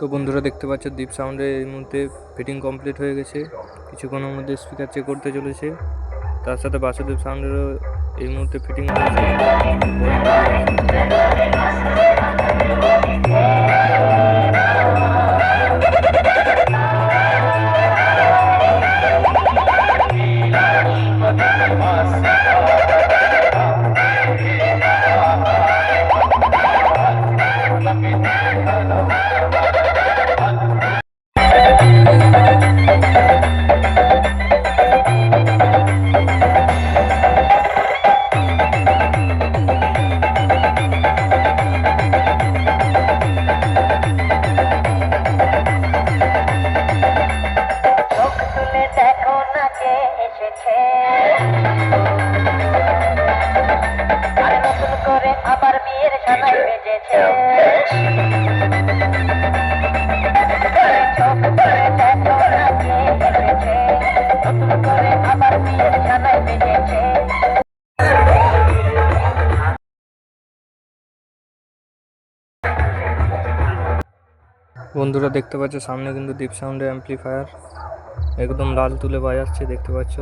তো বন্ধুরা দেখতে পাচ্ছ দীপ সাউন্ডের এই মুহূর্তে ফিটিং কমপ্লিট হয়ে গেছে। কিছুক্ষণের মধ্যে স্পিকার চেক করতে চলেছে। তার সাথে বাসুদেব সাউন্ডেরও এই মুহূর্তে ফিটিং হয়েছে। দেখো না কে এসেছে। আর নতুন করে আবার বিয়ের সানাই বেজেছে। চোখ তুলে দেখো না এসেছে নতুন করে আবার বিয়ের সানাই বেজেছে বন্ধুরা দেখতে পাচ্ছ, সামনে কিন্তু দীপ সাউন্ডের অ্যাম্পলিফায়ার একদম লাল তুলে বাজাচ্ছে দেখতে পাচ্ছ?